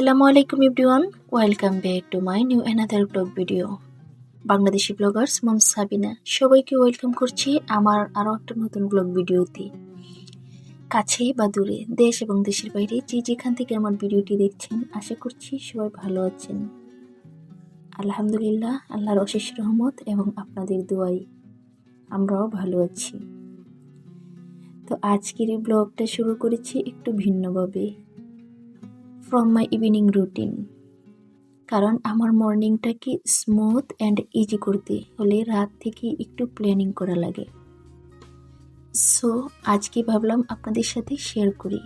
আসসালামু আলাইকুম everyone, welcome back to my new another vlog video. Bangladeshi vloggers, mom Sabina, সবাইকে welcome করছি আমার আরও একটা নতুন ব্লগ ভিডিওতে। কাছে বা দূরে, দেশ এবং দেশের বাইরে যে যেখান থেকে আমার ভিডিওটি দেখছেন, আশা করছি সবাই ভালো আছেন। আলহামদুলিল্লাহ, আল্লাহর অশেষ রহমত এবং আপনাদের দোয়াই, আমরাও ভালো আছি। তো আজকের এই ব্লগটা শুরু করেছি একটু ভিন্নভাবে। ফ্রম মাই ইভিনিং রুটিন কারণ আমার মর্নিংটাকে স্মুথ অ্যান্ড ইজি করতে হলে রাত থেকে একটু প্ল্যানিং করা লাগে। সো আজকে ভাবলাম আপনাদের সাথে শেয়ার করি।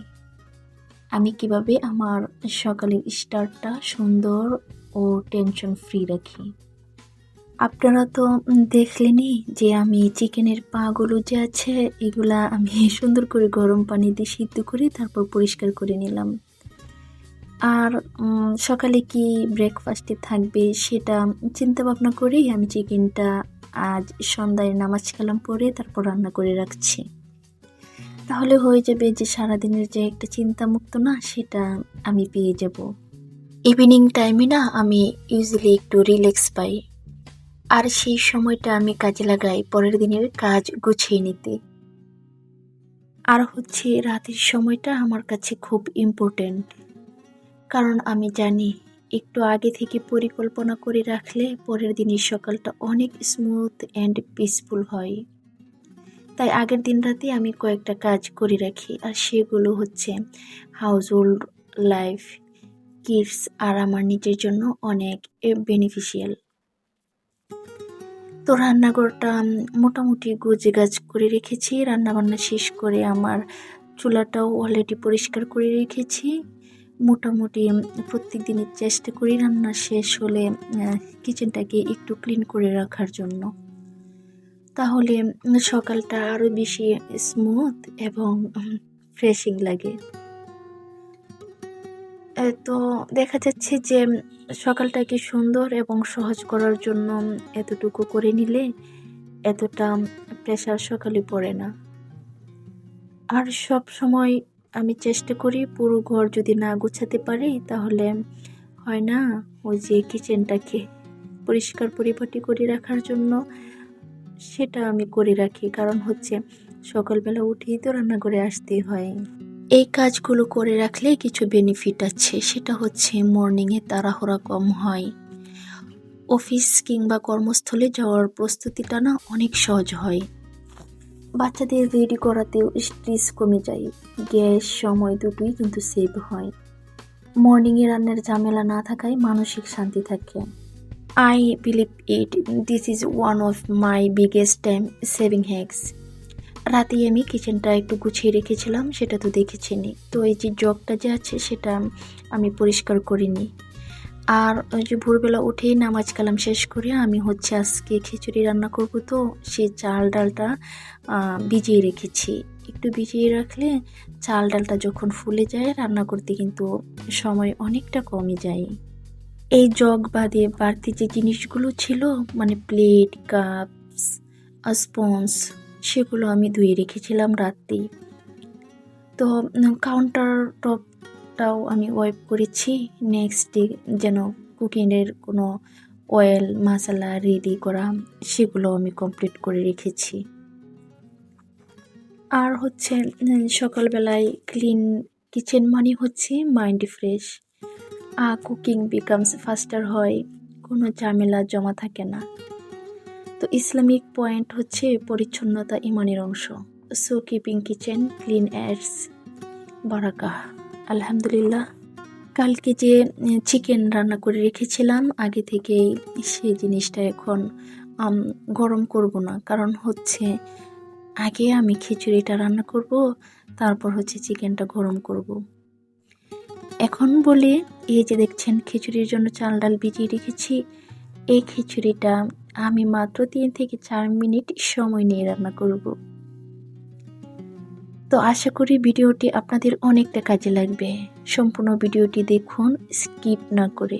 আমি কীভাবে আমার সকালের স্টার্টটা সুন্দর ও টেনশন ফ্রি রাখি। আপনারা তো দেখলেনই যে আমি চিকেনের পাগুলো যে আছে, এগুলা আমি সুন্দর করে গরম পানি দিয়ে সিদ্ধ করে তারপর পরিষ্কার করে নিলাম। আর সকালে কি ব্রেকফাস্টে থাকবে সেটা চিন্তা ভাবনা করেই আমি চিকেনটা আজ সন্ধ্যায় নামাজ কালাম পরে তারপর রান্না করে রাখছি। তাহলে হয়ে যাবে যে সারাদিনের যে একটা চিন্তা মুক্ত না, সেটা আমি পেয়ে যাব। ইভিনিং টাইমে না আমি ইউজুয়ালি একটু রিল্যাক্স পাই। আর সেই সময়টা আমি কাজে লাগাই পরের দিনের কাজ গুছিয়ে নিতে। আর হচ্ছে রাতের সময়টা আমার কাছে খুব ইম্পর্টেন্ট কারণ আমি জানি, একটু আগে থেকে পরিকল্পনা করে রাখলে পরের দিনের সকালটা অনেক স্মুথ অ্যান্ড পিসফুল হয়। তাই আগের দিন রাতে আমি কয়েকটা কাজ করে রাখি, আর সেগুলো হচ্ছে হাউস হোল্ড লাইফ কিডস আর আমার নিজের জন্য অনেক বেনিফিশিয়াল তো রান্নাঘরটা মোটামুটি গুজে গাছ করে রেখেছি, রান্নাবান্না শেষ করে আমার চুলাটাও অলরেডি পরিষ্কার করে রেখেছি। মোটামুটি প্রত্যেক দিনের চেষ্টা করি রান্না শেষ হলে কিচেনটাকে একটু ক্লিন করে রাখার জন্য। তাহলে সকালটা আরও বেশি স্মুথ এবং ফ্রেশিং লাগে। তো দেখা যাচ্ছে যে সকালটাকে সুন্দর এবং সহজ করার জন্য এতটুকু করে নিলে এতটা প্রেশার সকালে পড়ে না। আর সব সময় আমি চেষ্টা করি পুরো ঘর যদি না গুছাতে পারি, তাহলে হয় না? ওই যে কিচেনটাকে পরিষ্কার পরিপাটি করে রাখার জন্য সেটা আমি করে রাখি। কারণ হচ্ছে সকালবেলা উঠেই তো রান্না করে আসতে হয়। এই কাজগুলো করে রাখলে কিছু বেনিফিট আছে। সেটা হচ্ছে মর্নিংয়ে তাড়াহুড়া কম হয়। অফিস কিংবা কর্মস্থলে যাওয়ার প্রস্তুতিটা না অনেক সহজ হয়। বাচ্চাদের রেডি করাতেও স্ট্রেস কমে যায়। গ্যাস সময় দুটোই কিন্তু সেভ হয়। মর্নিংয়ে রান্নার ঝামেলা না থাকায় মানসিক শান্তি থাকে। I believe it this is one of my biggest time saving hacks রাতেই আমি কিচেনটা একটু গুছিয়ে রেখেছিলাম, সেটা তো দেখেছিনি তো এই যে জগটা যে আছে, সেটা আমি পরিষ্কার করিনি। আর ওই যে ভোরবেলা উঠেই নামাজ কালাম শেষ করে আমি হচ্ছে আজকে খিচুড়ি রান্না করব। তো সেই চাল ডালটা ভিজিয়ে রেখেছি। একটু ভিজিয়ে রাখলে চাল ডালটা যখন ফুলে যায়, রান্না করতে কিন্তু সময় অনেকটা কমে যায়। এই জগ বাদে বাড়তি যে জিনিসগুলো ছিল মানে প্লেট, কাপস, স্পঞ্জ, সেগুলো আমি ধুয়ে রেখেছিলাম রাতেই তো কাউন্টার টপ টাও আমি ওয়াইপ করেছি। নেক্সট যেন কুকিংয়ের কোনো অয়েল মশলা রেডি করা সেগুলো আমি কমপ্লিট করে রেখেছি। আর হচ্ছে সকালবেলায় ক্লিন কিচেন মানে হচ্ছে মাইন্ড ফ্রেশ আর কুকিং বিকামস ফাস্টার হয়, কোনো ঝামেলা জমা থাকে না। তো ইসলামিক পয়েন্ট হচ্ছে পরিচ্ছন্নতা ইমানের অংশ। So keeping kitchen clean adds বারাকা আলহামদুলিল্লাহ। কালকে যে চিকেন রান্না করে রেখেছিলাম, আগে থেকেই সেই জিনিসটা এখন গরম করব না। কারণ হচ্ছে, আগে আমি খিচুড়িটা রান্না করব, তারপর হচ্ছে চিকেনটা গরম করব। এখন বলে, এই যে দেখছেন খিচুড়ির জন্য চাল ডাল ভিজিয়ে রেখেছি, এই খিচুড়িটা আমি মাত্র তিন থেকে চার মিনিট সময় নিয়ে রান্না করব। তো আশা করি ভিডিওটি আপনাদের অনেকটা কাজে লাগবে। সম্পূর্ণ ভিডিওটি দেখুন, স্কিপ না করে।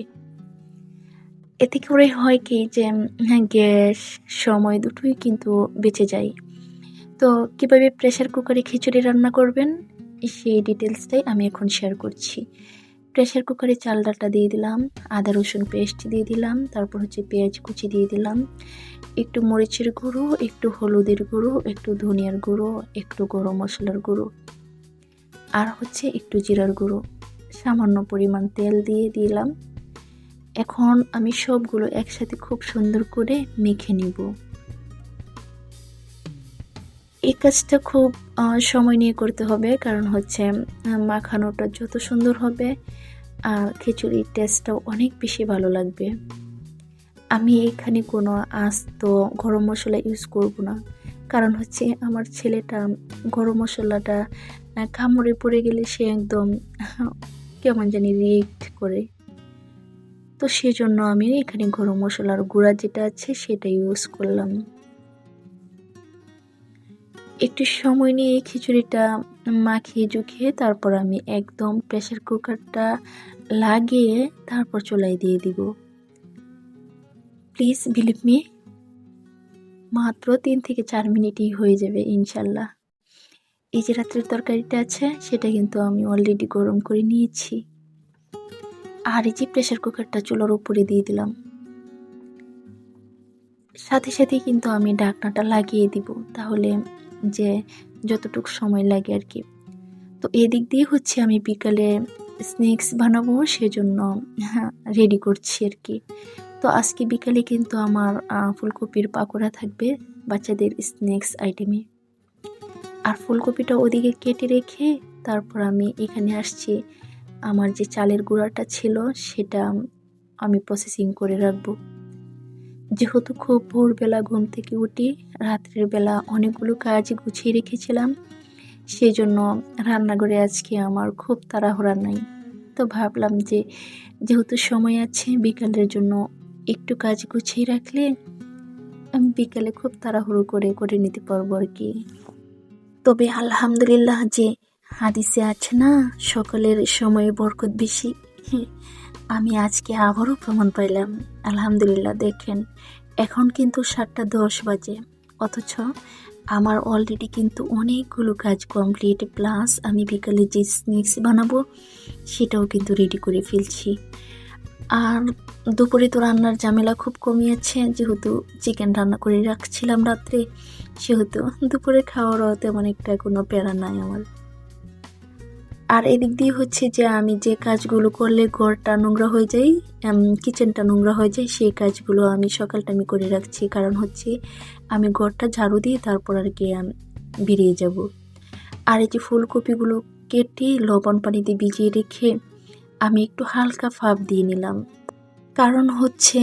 এতে করে হয় কি যে হ্যাঁ গ্যাস, সময় দুটোই কিন্তু বেঁচে যায়। তো কীভাবে প্রেশার কুকারে খিচুড়ি রান্না করবেন, সেই ডিটেলসটাই আমি এখন শেয়ার করছি। প্রেশার কুকারে চাল ডালটা দিয়ে দিলাম, আদা, রসুন পেস্ট দিয়ে দিলাম, তারপর হচ্ছে পেঁয়াজ কুচি দিয়ে দিলাম। একটু মরিচের গুঁড়ো, একটু হলুদের গুঁড়ো, একটু ধনিয়ার গুঁড়ো, একটু গরম মশলার গুঁড়ো, আর হচ্ছে একটু জিরার গুঁড়ো। সামান্য পরিমাণ তেল দিয়ে দিলাম। এখন আমি সবগুলো একসাথে খুব সুন্দর করে মেখে নিব। এই কাজটা খুব সময় নিয়ে করতে হবে। কারণ হচ্ছে মাখানোটা যত সুন্দর হবে আর খিচুড়ির টেস্টটাও অনেক বেশি ভালো লাগবে। আমি এখানে কোনো আস্ত গরম মশলা ইউজ করব না। কারণ হচ্ছে, আমার ছেলেটা গরম মশলাটা কামড়ে পড়ে গেলে সে একদম, কেমন জানি রিয়েক্ট করে। তো সেজন্য আমি এখানে গরম মশলার গুঁড়া যেটা আছে, সেটা ইউজ করলাম। একটু সময় নিয়ে খিচুড়িটা মাখিয়ে জুখিয়ে তারপর আমি একদম প্রেশার কুকারটা লাগিয়ে তারপর চলাই দিয়ে দিব। প্লিজ বিলিভ মি মাত্র তিন থেকে চার মিনিটই হয়ে যাবে ইনশাল্লাহ। এই যে রাত্রের তরকারিটা আছে, সেটা কিন্তু আমি অলরেডি গরম করে নিয়েছি। আর এই যে প্রেশার কুকারটা চুলার উপরে দিয়ে দিলাম। সাথে সাথেই কিন্তু আমি ঢাকনাটা লাগিয়ে দিব, তাহলে যে যতটুকু সময় লাগে আর কি। তো এদিক দিয়ে হচ্ছে আমি বিকালে স্ন্যাক্স বানাবো, সেজন্য হ্যাঁ রেডি করছি আর কি। তো আজকে বিকালে কিন্তু আমার ফুলকপির পাকোড়া থাকবে বাচ্চাদের স্ন্যাক্স আইটেমে আর ফুলকপিটা ওদিকে কেটে রেখে তারপর আমি এখানে আসছি। আমার যে চালের গুঁড়াটা ছিল, সেটা আমি প্রসেসিং করে রাখব। যেহেতু খুব ভোরবেলা ঘুম থেকে উঠি, রাত্রের বেলা অনেকগুলো কাজ গুছিয়ে রেখেছিলাম। সেই জন্য রান্নাঘরে আজকে আমার খুব তাড়াহুড়া নাই। তো ভাবলাম যে, যেহেতু সময় আছে, বিকালের জন্য একটু কাজ গুছিয়ে রাখলে আমি বিকালে খুব তাড়াহুড়ো করে করে নিতে পারব আর কি। তবে আলহামদুলিল্লাহ যে হাদিসে আছে না, সকলের সময়ে বরকত বেশি। আমি আজকে আবারও প্রমাণ পাইলাম। আলহামদুলিল্লাহ, দেখেন, এখন কিন্তু সাতটা দশ বাজে। অথচ আমার অলরেডি কিন্তু অনেকগুলো কাজ কমপ্লিট প্লাস আমি বিকালে যে স্ন্যাক্স বানাবো, সেটাও কিন্তু রেডি করে ফেলছি। আর দুপুরে তো রান্নার ঝামেলা খুব কমিয়েছে, যেহেতু চিকেন রান্না করে রাখছিলাম রাত্রে, সেহেতু দুপুরে খাওয়ারও তেমন একটা কোনো প্যারা নাই আমার। আর এদিক দিয়ে হচ্ছে যে আমি যে কাজগুলো করলে ঘরটা নোংরা হয়ে যায় কিচেনটা নোংরা হয়ে যায়, সেই কাজগুলো আমি সকালটা আমি করে রাখছি। কারণ হচ্ছে আমি ঘরটা ঝাড়ু দিয়ে তারপর আর কি বেরিয়ে যাব। আর এই যে ফুলকপিগুলো কেটে লবণ পানিতে ভিজিয়ে রেখে আমি একটু হালকা ফাপ দিয়ে নিলাম। কারণ হচ্ছে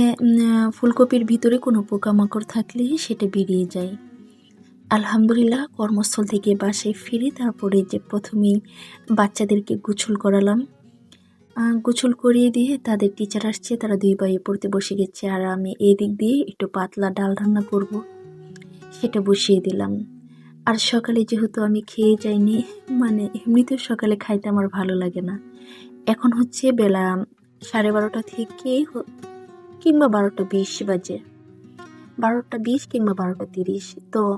ফুলকপির ভিতরে কোনো পোকামাকড় থাকলে সেটা বেরিয়ে যায়। আলহামদুলিল্লাহ, কর্মস্থল থেকে বাসায় ফিরে তারপরে যে প্রথমেই বাচ্চাদেরকে গোছল করালাম। গোছল করিয়ে দিয়ে তাদের টিচার আসছে, তারা দুই ভাইয়ে পড়তে বসে গেছে আর আমি এদিক দিয়ে একটু পাতলা ডাল রান্না করব, সেটা বসিয়ে দিলাম। আর সকালে যেহেতু আমি খেয়ে যাইনি মানে এমনিতেও সকালে খাইতে আমার ভালো লাগে না। এখন হচ্ছে বেলা সাড়ে বারোটা থেকে কিংবা বারোটা বিশ বাজে। বারোটা বিশ কিংবা বারোটা তিরিশ। তো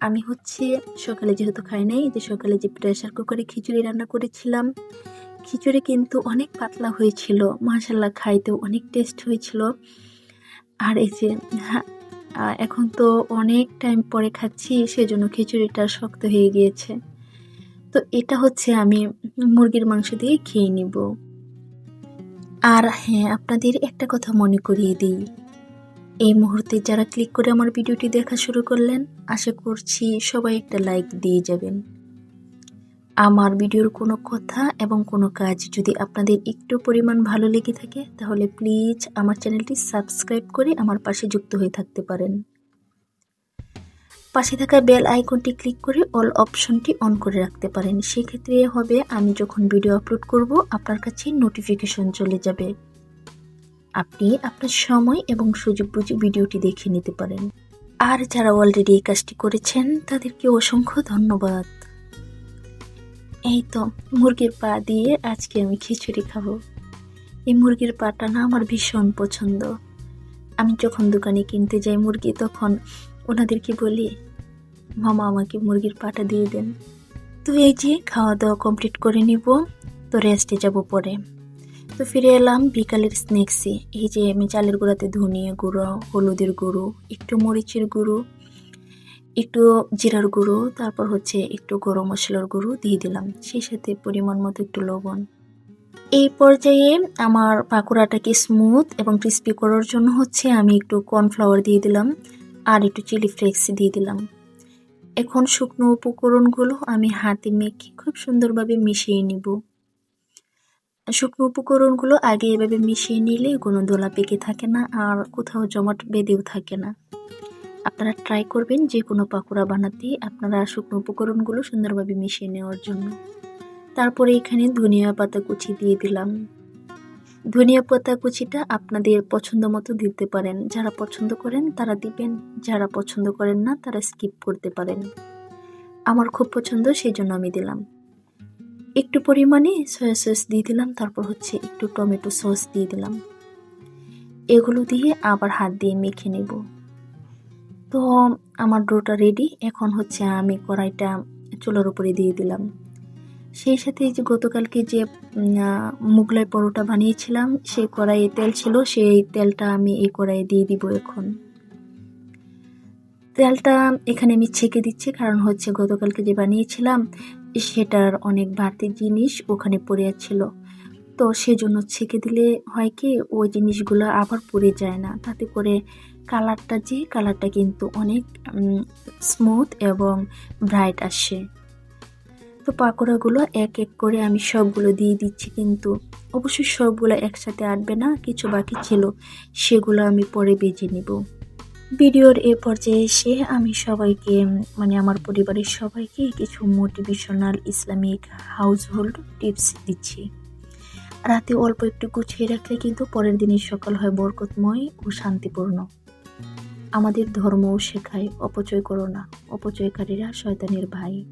আমি হচ্ছে সকালে যেহেতু খাই নাই যে সকালে যে প্রেশার কুকারে খিচুড়ি রান্না করেছিলাম খিচুড়ি কিন্তু অনেক পাতলা হয়েছিল। মাশাল্লাহ খাইতেও অনেক টেস্ট হয়েছিল। আর এই যে হ্যাঁ, এখন তো অনেক টাইম পরে খাচ্ছি সেজন্য খিচুড়িটা শক্ত হয়ে গিয়েছে। তো এটা হচ্ছে আমি মুরগির মাংস দিয়ে খেয়ে নিব। আর হ্যাঁ আপনাদের একটা কথা মনে করিয়ে দিই। এই মুহূর্তে যারা ক্লিক করে আমার ভিডিওটি দেখা শুরু করলেন, আশা করছি সবাই একটা লাইক দিয়ে যাবেন। আমার ভিডিওর কোনো কথা এবং কোনো কাজ যদি আপনাদের একটু পরিমাণ ভালো লেগে থাকে, তাহলে প্লিজ আমার চ্যানেলটি সাবস্ক্রাইব করে আমার পাশে যুক্ত হয়ে থাকতে পারেন। পাশে থাকা বেল আইকনটি ক্লিক করে অল অপশনটি অন করে রাখতে পারেন। সেক্ষেত্রে হবে আমি যখন ভিডিও আপলোড করব, আপনার কাছে নোটিফিকেশন চলে যাবে। আপনি আপনার সময় এবং সুযোগ বুঝে ভিডিওটি দেখে নিতে পারেন। আর যারা অলরেডি এই কাজটি করেছেন, তাদেরকে অসংখ্য ধন্যবাদ। এই তো, মুরগির পা দিয়ে আজকে আমি খিচুড়ি খাব। এই মুরগির পাটা না আমার ভীষণ পছন্দ। আমি যখন দোকানে কিনতে যাই মুরগি, তখন ওনাদেরকে বলি, মামা, আমাকে মুরগির পাটা দিয়ে দেন। তো এই যে খাওয়া দাওয়া কমপ্লিট করে নিব, তো রেস্টে যাব পরে। তো ফিরে এলাম বিকালের স্ন্যাক্সে এই যে আমি চালের গুঁড়াতে ধনিয়া গুঁড়ো, হলুদের গুঁড়ো, একটু মরিচের গুঁড়ো, একটু জিরার গুঁড়ো, তারপর হচ্ছে একটু গরম মশলার গুঁড়ো দিয়ে দিলাম। সেই সাথে পরিমাণ মতো একটু লবণ। এই পর্যায়ে আমার পাকোড়াটাকে স্মুথ এবং ক্রিস্পি করার জন্য হচ্ছে আমি একটু কর্নফ্লাওয়ার দিয়ে দিলাম আর একটু চিলি ফ্লেক্স দিয়ে দিলাম। এখন শুকনো উপকরণগুলো আমি হাতে মেখে খুব সুন্দরভাবে মিশিয়ে নিব। শুকনো উপকরণগুলো আগে এভাবে মিশিয়ে নিলে কোনো দোলা পেকে থাকে না আর কোথাও জমাট বেঁধেও থাকে না। আপনারা ট্রাই করবেন যে কোনো পাকোড়া বানাতে আপনারা শুকনো উপকরণগুলো সুন্দরভাবে মিশিয়ে নেওয়ার জন্য। তারপরে এখানে ধনিয়া পাতা কুচি দিয়ে দিলাম। ধনিয়া পাতা কুচিটা আপনাদের পছন্দ মতো দিতে পারেন। যারা পছন্দ করেন তারা দিবেন, যারা পছন্দ করেন না তারা স্কিপ করতে পারেন। আমার খুব পছন্দ সেই জন্য আমি দিলাম। একটু পরিমাণে সয়া সস দিয়ে দিলাম, তারপর হচ্ছে একটু টমেটো সস দিয়ে দিলাম। এগুলো দিয়ে আবার হাত দিয়ে মেখে নেব। তো আমার ডোটা রেডি এখন হচ্ছে আমি কড়াইটা চুলার উপরে দিয়ে দিলাম। সেই সাথে যে গতকালকে যে মুগলাই পরোটা বানিয়েছিলাম, সেই কড়াইয়ে তেল ছিল, সেই তেলটা আমি এই কড়াইয়ে দিয়ে দিব এখন। তেলটা এখানে আমি ছেঁকে দিচ্ছি, কারণ হচ্ছে গতকালকে যে বানিয়েছিলাম সেটার অনেক বাড়তি জিনিস ওখানে পড়ে ছিল তো সেজন্য ছেঁকে দিলে হয় কি, ওই জিনিসগুলো আবার পড়ে যায় না। তাতে করে কালারটা যে, কালারটা কিন্তু অনেক স্মুথ এবং ব্রাইট আসে। তো পাকোড়াগুলো এক এক করে আমি সবগুলো দিয়ে দিচ্ছি কিন্তু অবশ্যই সবগুলো একসাথে আটবে না, কিছু বাকি ছিল, সেগুলো আমি পরে বেজে নেব। ভিডিওর এ পর্যায়ে এসে আমি সবাইকে মানে আমার পরিবারের সবাইকে কিছু মোটিভেশনাল ইসলামিক হাউসহোল্ড টিপস দিচ্ছি। রাতে অল্প একটু গুছিয়ে রাখলে কিন্তু পরের দিনের সকাল হয় বরকতময় ও শান্তিপূর্ণ। আমাদের ধর্মও শেখায়, অপচয় করো না, অপচয়কারীরা শয়তানের ভাই।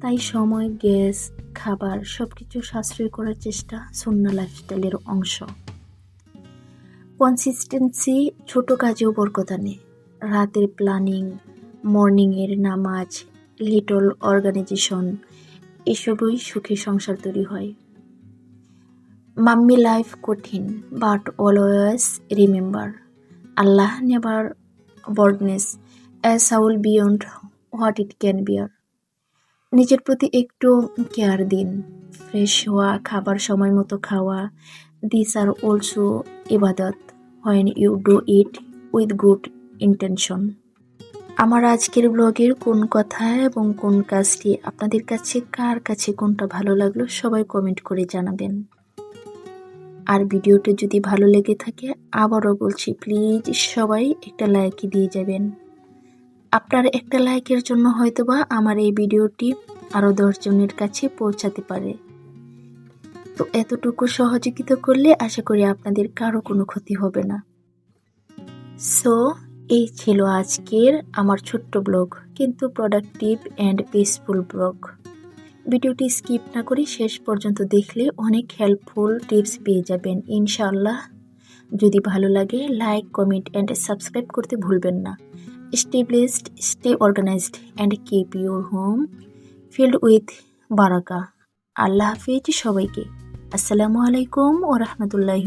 তাই সময়, গ্যাস, খাবার সব কিছু সাশ্রয় করার চেষ্টা শূন্য লাইফস্টাইলের অংশ। কনসিস্টেন্সি ছোট কাজেও বরকত আনে। রাতের প্ল্যানিং, মর্নিংয়ের নামাজ, লিটল অর্গানাইজেশন, এসবই সুখী সংসার তৈরি হয়। মাম্মি লাইফ কঠিন, but always remember. Allah never burdens as soul beyond what it can bear. নিজের প্রতি একটু কেয়ার দিন, ফ্রেশ হওয়া, খাবার সময় মতো খাওয়া দিস আর অলসো ইবাদত। When you do it with good intention আমার আজকের ব্লগের কোন কথা এবং কোন কাজটি আপনাদের কাছে, কার কাছে কোনটা ভালো লাগল সবাই কমেন্ট করে জানাবেন। আর ভিডিওটা যদি ভালো লেগে থাকে, আবারও বলছি প্লিজ সবাই একটা লাইক দিয়ে যাবেন। আপনার একটা লাইকের জন্য হয়তোবা আমার এই ভিডিওটি আরও দশজনের কাছে পৌঁছাতে পারে। তো এতটুকু সহযোগিতা করলে আশা করি আপনাদের কারও কোনো ক্ষতি হবে না। সো এই ছিল আজকের আমার ছোট্ট ব্লগ, কিন্তু প্রোডাক্টিভ অ্যান্ড পিসফুল ব্লগ। ভিডিওটি স্কিপ না করে শেষ পর্যন্ত দেখলে অনেক হেল্পফুল টিপস পেয়ে যাবেন, ইনশাআল্লাহ। যদি ভালো লাগে লাইক কমেন্ট অ্যান্ড সাবস্ক্রাইব করতে ভুলবেন না। Stay blessed stay organised and keep your home filled with বারাকা আল্লাহ হাফিজ সবাইকে। আসসালামু আলাইকুম ও রহমতুল্লাহি